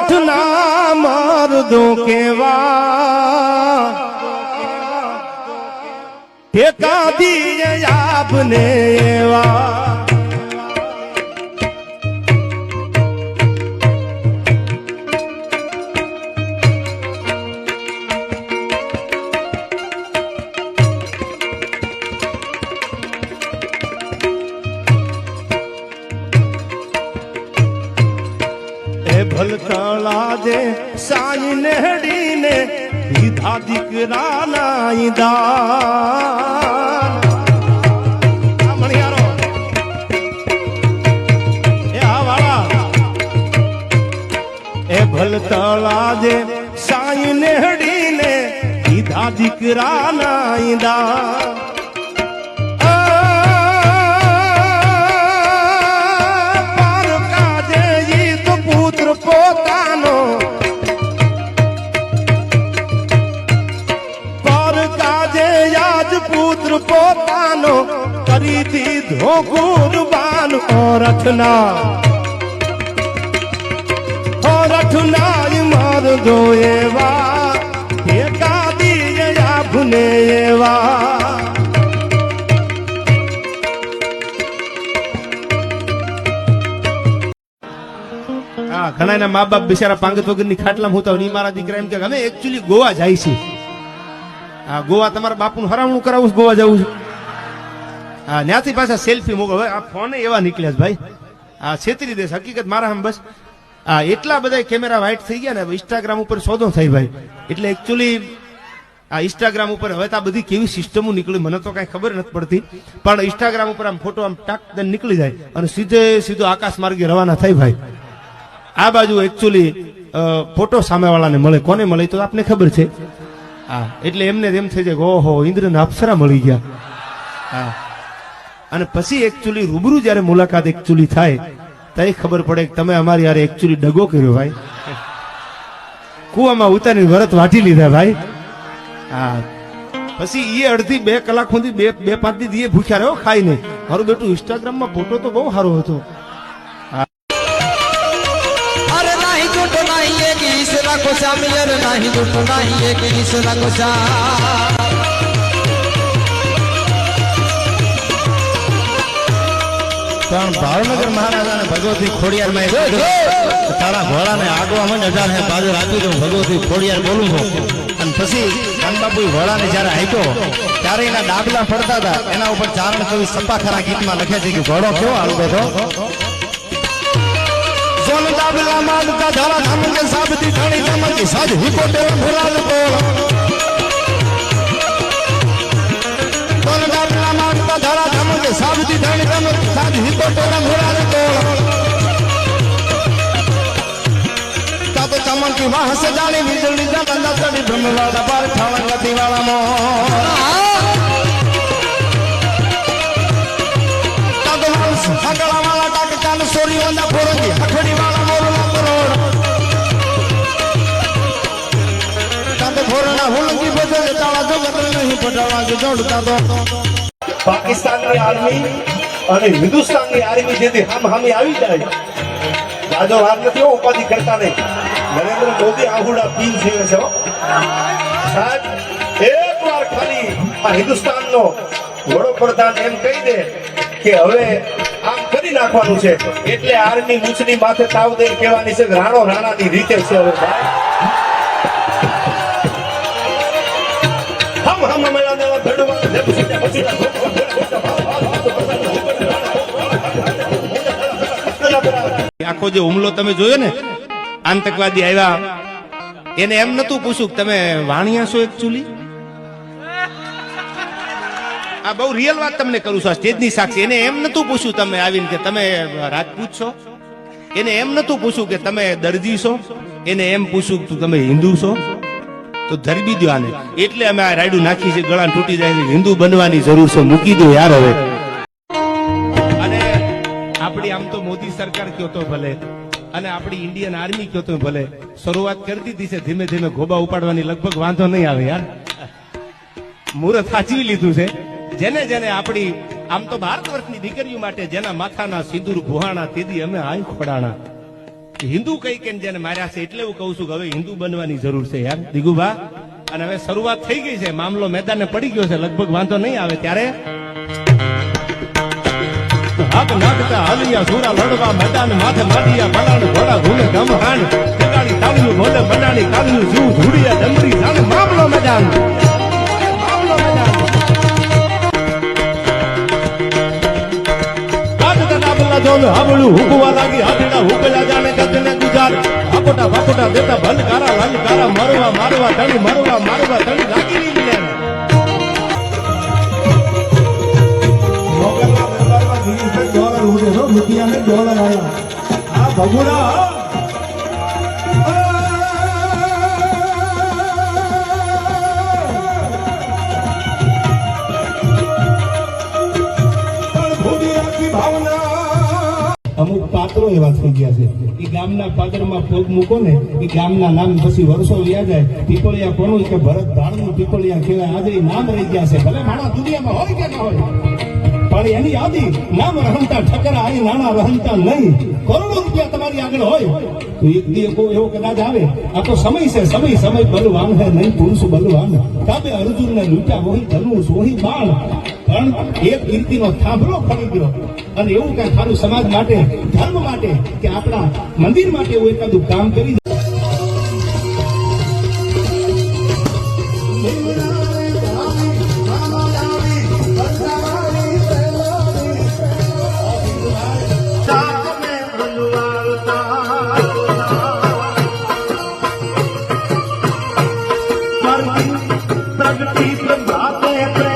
રઠના મરદો કેવા? ઠેકા દીએ આપને એવા. દીકરા નાઈ એ ભલતળા જે સાઈ નેહડીને દીધા દીકરા નાઈ પોતાનો કરી દીધો કુરબાન ઓ રથના ઓ રથના માર દો એવા એકા દીએ આપને એવા. હા ઘણા એના મા બાપ બિચારા પાંગત વગરની ની હોતા હોય ને મારા દીકરા એમ કે અમે એકચ્યુઅલી ગોવા જાય છે આ ગોવા તમારા બાપુનું હરામણું કરાવું ગોવા જવું છે. ત્યાંથી પાછા સેલ્ફી મૂકો. હવે આ ફોને એવા નીકળ્યા છે ભાઈ. હા છેતરી દેશ હકીકત મારા આમ બસ. આ એટલા બધા કેમેરા વાઇટ થઈ ગયા ને ઇન્સ્ટાગ્રામ ઉપર સોદો થઈ ભાઈ. એટલે એકચ્યુઅલી આ ઇન્સ્ટાગ્રામ ઉપર હવે તો આ બધી કેવી સિસ્ટમો નીકળી. મને તો કાંઈ ખબર નથી પડતી. પણ ઇન્સ્ટાગ્રામ ઉપર આમ ફોટો આમ ટાક દઈને નીકળી જાય. અને સીધે સીધો આકાશ માર્ગે રવાના થઈ ભાઈ. આ બાજુ એકચ્યુઅલી ફોટો સામેવાળાને મળે. કોને મળે તો આપને ખબર છે. હા, એટલે એમને એમ થઈ જાય ઓહો, ઇન્દ્રને અપ્સરા મળી ગયા. હા. અને પછી એકચ્યુઅલી રૂબરૂ જ્યારે મુલાકાત એકચ્યુઅલી થાય ત્યારે ખબર પડે કે તમે અમારી યાર એકચ્યુઅલી ડગો કર્યો ભાઈ કુવામાં ઉતારીને વરત વાટી લીધા ભાઈ હા પછી એ અડધી બે કલાક સુધી બે બે પાંચ દી એ ભૂખ્યા રહ્યો ખાઈ નહીં મારું બેટું ઇન્સ્ટાગ્રામમાં ફોટો તો બહુ સારો હતો अरे नहीं झूठ नहीं एक ईश्वरा को शामिल પણ ભાવનગર મહારાજાને ભગવતી ખોડિયાર માં તારા ઘોડાને આગવા મને અઢાર હે બાજુ રાખી દઉં ભગવતી ખોડિયાર બોલું છું. અને પછી કાનબાપુ ઘોડાને જયારે હાંક્યો ત્યારે એના ડાબલા ફરતા હતા. એના ઉપર ચારણ કવિ સપાખરા ગીતમાં લખે છે કે ઘોડો કેવો હાલતો હતો? સોન ડાબલા માનતા ધારા ધામ કે સાબતી ઠાણી ચમકી સાજ હિકો ટેવ ફુલાલ બોલ સોન ડાબલા માનતા ધારા ધામ કે સાબતી ઠાણી ચમકી સાજ હિકો ટેવ ફુલાલ બોલ તા તો ચમકી વાહ સજાની વીજળી જા બંદા ચડી બ્રહ્મવાડા પાર ઠાવણ ગતિ વાળા મો તા તો હગળા વાળા ટાક કાન સોરી વંદા ફોરંગી હખડી વાળા મોરલા કરોડ તા તો ફોરણા હુલંગી બદલે તાળા જગત નહીં પટાવા કે જોડતા તો પાકિસ્તાનની આર્મી અને હિન્દુસ્તાનની આર્મી જેથી હામ હામી આવી જાય. રાજો વાર નથી ઉપાધિ કરતા નહીં. નરેન્દ્ર મોદી આહુડા પીન થયો છે સાહેબ, એક વાર ખાલી આ હિન્દુસ્તાનનો વડોપ્રધાન એમ કહી દે કે હવે આમ કરી નાખવાનું છે. એટલે આર્મી મૂછની માથે તાવ દે કહેવાની છે રાણો રાણાની રીતે છે હવે ભાઈ. આખો જે હુમલો તમે જોયો ને, આતંકવાદી આવ્યા. એને એમ નતું પૂછ્યું તમે વાણિયા છો એકચ્યુઅલી આ બહુ રિયલ વાત તમને કરું છું, આ સ્ટેજની સાક્ષી. એને એમ નતું પૂછ્યું તમે આવીને કે તમે રાજપૂત છો? એને એમ નતું પૂછ્યું કે તમે દરજી છો? એને એમ પૂછ્યું તમે હિન્દુ છો? તો ધરબી દો આને. એટલે અમે આ રાયડું નાખી છે ગળા તૂટી જાય હિન્દુ બનવાની જરૂર છે, મૂકી દો યાર હવે. અને આપણી આમ તો મોદી સરકાર કયો તો ભલે, અને આપણી ઇન્ડિયન આર્મી કયો તો ભલે. શરૂઆત કરી દીધી છે, ધીમે ધીમે ગોબા ઉપાડવાની લગભગ વાંધો નહીં આવે યાર. મુહૂર્ત સાચવી લીધું છે. જેને જેને આપણી આમ તો ભારત વર્ષની દીકરીઓ માટે જેના માથાના સિંદૂર ભુહાણા તીદી અમે આઈ ખોડાણા હિન્દુ કઈ કે જેને માર્યા છે એટલે હું કહું છું કે હવે હિન્દુ બનવાની જરૂર છે યાર. દિગુભા અને હવે શરૂઆત થઈ ગઈ છે. મામલો મેદાને પડી ગયો છે. લગભગ વાંધો નહીં આવે ત્યારે. હાથ નાખતા હલિયા સુરા લડવા મેદાન માથે માંડિયા બલાણ ઘોડા ઘૂમે ગમહાણ. જગાડી તાળીનું મોઢે બનાણી કાળીનું જીવ ધૂડિયા ડમરી જાણે. મામલો મેદાન. ડાબલા જોન હાવળું હુકવા લાગી હાથીડા હુકલા જાણે ગજને ગુજાર હાપોટા વાકોટા દેતા ભલકારા લલકારા મરવા, મારવા તણી મરવા, મારવા તણી લાગી ની ડોલર ઉડે છો ડોલર આવ્યા આ ભગુડા એવા થઈ ગયા છે. એ ગામના પાદરમાં પગ મૂકો ને એ ગામના નામ પછી વર્ષો લ્યા જાય. પીપળિયા કોનું કે ભરત ધાણનું પીપળિયા કહેવાય. આજે નામ રહી ગયા છે. ભલે માણસ દુનિયામાં હોય કે ના હોય. પણ એની આદિ નામ રહમતા ઠકરા અહીં નાના રહમતા નહીં. કરોડો રૂપિયા તમારી આગળ હોય, તો એક દી એવો કદાચ આવે. આ તો સમય છે, સમય સમય બલવાન હે, નહીં પુરુષ બલવાન. કાબે અર્જુન ને લૂંટ્યા હોય ધનુષ હોય બાણ. પણ એક કીર્તિનો થાંભલો ફરી ગયો. અને એવું કઈ સારું સમાજ માટે, ધર્મ માટે કે આપણા મંદિર માટે એવું એકાદું કામ કરી ನಮ್ಮ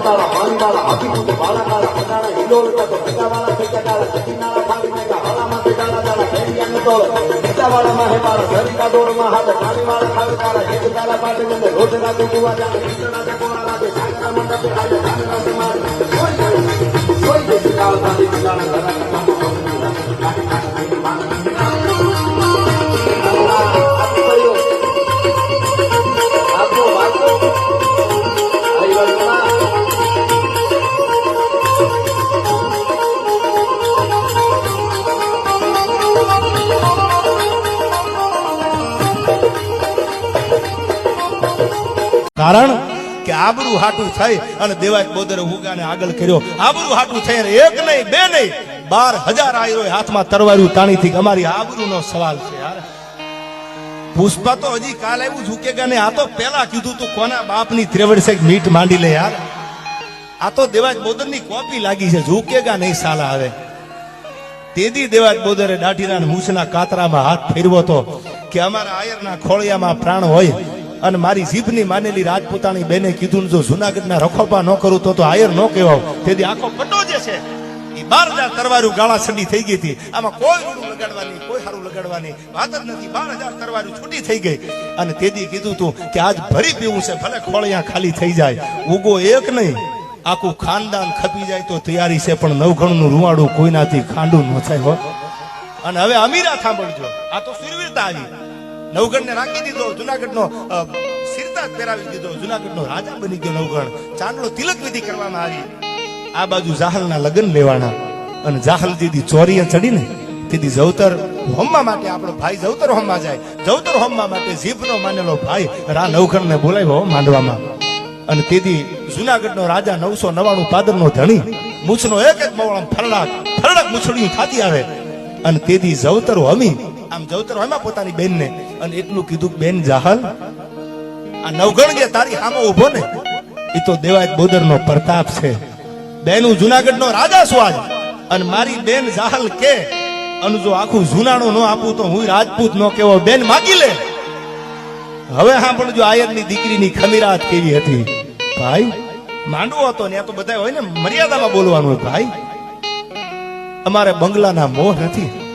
ಕಾಲ ಬಾಂಗಾಲ ಅಭಿವೃದ್ಧಿ ಬಾಲ ಕಾಲ ಕನ್ನಡ ಇಲ್ಲೋಳು ತಕ್ಕ ಬಿಟ್ಟವಾಳ ಬಿಟ್ಟದಾಳ ಸಚಿನಾಳ ಪಾಲಿ ಮೇಘ ಹಳ ಮತ್ತೆ ಗಾಳ ದಾಳ ಬೇಡಿಯನ್ನ ತೋಳ ಬಿಟ್ಟವಾಳ ಮಹೆ ಬಾಳ ಸರಿತಾ ದೋಡ ಮಹಾದ ಕಾಳಿವಾಳ ಕಾಳು ಕಾಲ ಹೇಗೆ ಕಾಲ ಪಾಟಿ ಮುಂದೆ ರೋಜನ ಬಿಡುವ ಜಾಲ ಕೀರ್ತನಾದ ಕೋರಲಾದೆ ಸಾಗರ ಮಂಡಪೆ ಹಾಗೆ ಕಾಳಿವಾಸ ಮಾಡಿ ಸೋಯ್ ಸೋಯ್ ದೇಶ ಕಾಲ ಪಾಟಿ ಕಾಳ ಧನ ಕಾಟ ಕಾಟ ಕಾಟ ಕಾಟ કારણ કે આબરૂ હાટું થઈ અને દેવાજ બોદરે ઉગાને આગળ કર્યો. આબરૂ હાટું થઈ અને એક નહીં, બે નહીં, બાર હજાર આયરો હાથમાં તરવાર્યું. તાણીથી અમારી આબરૂનો સવાલ છે યાર. પુષ્પા તો હજી કાલ એવું ઝૂકેગા ને, આ તો પેલા કીધું તું કોના બાપની ત્રેવડ છે મીટ માંડી લે યાર. આ તો દેવાજ બોદરની કોપી લાગી છે ઝુકેગા નહીં સાલા આવે. તેદી દેવાજ બોદરે દાઢીના મૂછના કાતરામાં હાથ ફેરવો તો કે અમારા આયરના ખોળિયામાં પ્રાણ હોય. અને મારી જીભની માનેલી રાજપૂતાણી બેને કીધું જો જુનાગઢના રખોપા ન કરું તો તો આયર ન કહેવાવ. તેથી આખો પટ્ટો જે છે એ બાર હજાર તરવારું ગાળા છડી થઈ ગઈ હતી. આમાં કોઈ રૂડું લગાડવાની, કોઈ સારું લગાડવાની વાત જ નથી. બાર હજાર તરવારું છૂટી થઈ ગઈ. અને તેથી કીધું તું કે આજ ભરી પીવું છે, ભલે ખોળિયા ખાલી થઈ જાય. ઉગો એક નહીં. આખું ખાનદાન ખપી જાય તો તૈયારી છે, પણ નવઘણનું રૂવાડું કોઈનાથી ખાંડું ન થાય હો. અને હવે અમીરા સાંભળજો. આ તો સુરવીરતા આવી. નવગઢ ને રાખી દીધો જુનાગઢ નો સિરતા પહેરાવી દીધો જુનાગઢ નો રાજા બની ગયો નવગઢ. ચાંદલો તિલક વિધિ કરવામાં આવી. આ બાજુ જાહલના લગ્ન લેવાના. અને જાહલ દીદી ચોરીએ ચડીને તેથી જવતર હોમવા માટે આપણો ભાઈ જવતર હોમવા જાય. જવતર હોમવા માટે જીભનો માનેલો ભાઈ રા નવગઢ ને બોલાવ્યો માંડવામાં. અને તેથી જુનાગઢનો રાજા નવસો નવાણું પાદરનો ધણી, મૂછનો એક એક મવળમ ફરડાક ફરડાક મૂછડિયું થાતી આવે. અને તેથી જવતર હમી આમ જવતર હમ્યા પોતાની બેનને અને એટલું કીધું બેન જાહલ, આ નવગણ કે તારી સામે ઊભો ને. એ તો દેવાય બોદરનો પ્રતાપ છે. બેનું જુનાગઢનો રાજા છું આજ. અને મારી બેન જાહલ કે, અને જો આખું જુનાણું ન આપું તો હું રાજપૂત નો કેવો બેન માગી લે. હવે સાંભળજો, આયરની દીકરીની ખમીરાત કેવી હતી. ભાઈ, માંડવો હતો ને આ તો બધા હોય ને, મર્યાદામાં બોલવાનું ભાઈ, અમારે બંગલાના મોહ નથી.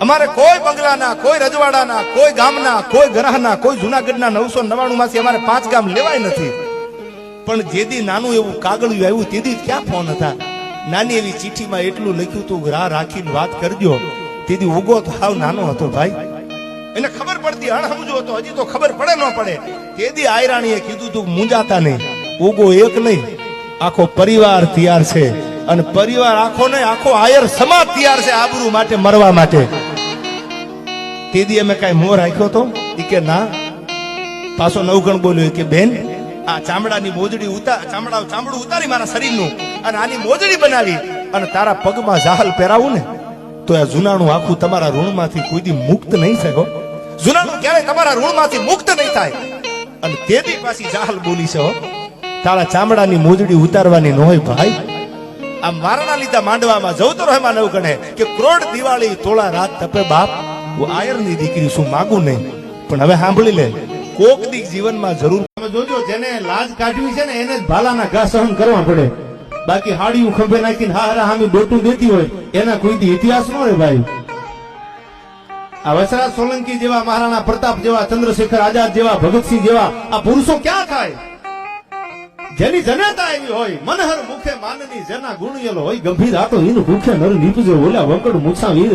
અમારે કોઈ બંગલાના, કોઈ રજવાડાના, કોઈ ગામના, કોઈ ગ્રહના કોઈ જુનાગઢના નવસો નવાણું માંથી અમારે પાંચ ગામ લેવાય નથી. પણ જેદી નાનું એવું કાગળિયું આવ્યું, તેદી ક્યાં ફોન હતા? નાની એવી ચિઠ્ઠીમાં એટલું લખ્યું તું, રાહ રાખીને વાત કરજો. તેદી ઉગો તો હાવ નાનો હતો ભાઈ. એને ખબર પડતી, અણહમજો હતો, હજી તો ખબર પડે ન પડે. તેદી આયરાણીએ કીધું તું, મુંજાતા નહીં ઉગો એક નહીં. આખો પરિવાર તૈયાર છે. અને પરિવાર આખો નહીં આખો આયર સમાજ તૈયાર છે આબરૂ માટે, મરવા માટે. તેદી અમે કઈ મોં રાખ્યો તો? એ કે ના. પાછો નવગણ બોલ્યો કે, બેન, આ ચામડાની મોજડી ઉતાર ચામડા, ચામડું ઉતારી મારા શરીરનું અને આની મોજડી બનાવી અને તારા પગમાં જાહલ પહેરાવું ને, તો આ જુનાણું આખું તમારા ઋણમાંથી કોઈથી મુક્ત નહીં થયો જુનાણું ક્યારે તમારા ઋણમાંથી મુક્ત નહીં થાય. અને તેથી પાછી જાહલ બોલી છે તારા ચામડાની મોજડી ઉતારવાની ન હોય ભાઈ. આ મારાના લીધા માંડવામાં જવું તો રહેમાં નવ ગણે કે ક્રોડ દિવાળી તોળા રાત તપે બાપ. હું આયરની દીકરી શું માગું નહીં? પણ હવે સાંભળી લે, કોક દીક જીવનમાં જરૂર તમે જોજો, જેને લાજ કાઢવી છે ને, એને જ ભાલાના ઘા સહન કરવા પડે. બાકી હાડીયું ખંભે નાખીને હા હારા હામી ડોટું દેતી હોય, એના કોઈ ઇતિહાસ ન હોય ભાઈ. આ વસરાજ સોલંકી જેવા મહારાણા પ્રતાપ જેવા ચંદ્રશેખર આઝાદ જેવા ભગતસિંહ જેવા આ પુરુષો ક્યાં થાય? જેની જનતા એવી હોય, મનહર મુખે માનની જેના ગુણિયલો હોય, ગંભીર આતો ઈન ભૂખે નર નીપજો ઓલા વકડ મૂછા વીર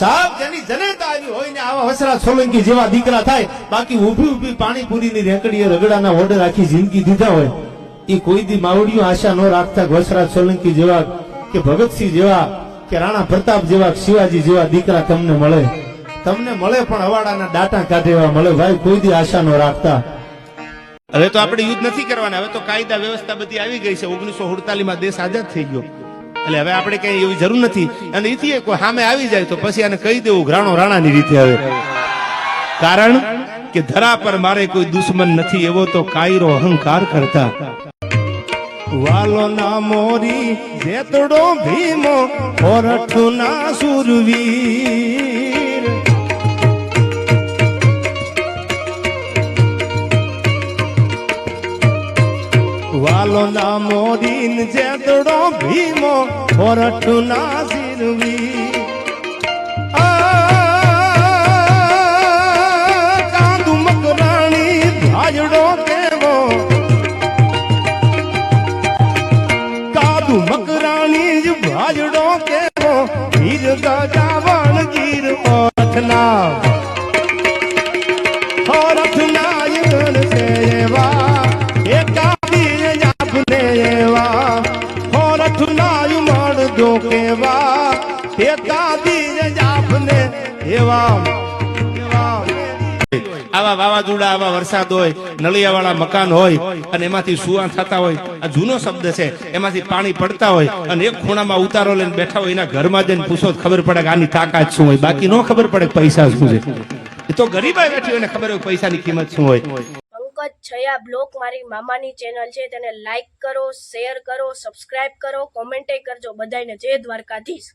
સાહેબ જેની જનેતા આવી હોય ને આવા વસરાજ સોલંકી જેવા દીકરા થાય, બાકી ઊભી ઊભી પાણીપુરીની રેકડીએ રગડાના ઓર્ડર આખી જિંદગી દીધા હોય. એ કોઈ દી માવડીઓ આશા ન રાખતા વસરાજ સોલંકી જેવા, કે ભગતસિંહ જેવા, કે રાણા પ્રતાપ જેવા શિવાજી જેવા દીકરા તમને મળે. તમને મળે પણ અવાડાના ડાટા કાઢે એવા મળે. ભાઈ, કોઈ દી આશા ન રાખતા. હવે તો આપણે યુદ્ધ નથી કરવાના. હવે તો કાયદા વ્યવસ્થા બધી આવી ગઈ છે. ઓગણીસો માં દેશ આઝાદ થઈ ગયો. એટલે હવે આપણે કઈ એવી જરૂર નથી. અને એથી કોઈ સામે આવી જાય તો પછી આને કહી દેવું ઘરાણો રાણાની રીતે હવે. કારણ કે ધરા પર મારે કોઈ દુશ્મન નથી. એવો તો કાયરો અહંકાર કરતા. વાલો ના મોરી જેતડો ભીમો ઓરઠું ના સુરવીર. વાલો નામો મોરીન જેતડો ભીમો ઓરઠ ના સિરવી આવા વાવાઝોડા, આવા વરસાદ હોય, નળિયાવાળા મકાન હોય, અને એમાંથી સુવા થતા હોય, આ જૂનો શબ્દ છે. એમાંથી પાણી પડતા હોય, અને એક ખૂણામાં ઉતારો લઈને બેઠા હોય, એના ઘરમાં જઈને પૂછો ખબર પડે કે આની તાકાત શું હોય. બાકી ન ખબર પડે પૈસા શું છે. એ તો ગરીબાઈ બેઠી હોય ને ખબર હોય પૈસાની કિંમત શું હોય. પંકજ છયા બ્લોક મારી મામાની ચેનલ છે. તેને લાઈક કરો, શેર કરો, સબસ્ક્રાઇબ કરો કોમેન્ટે કરજો બધાને જય દ્વારકાધીશ.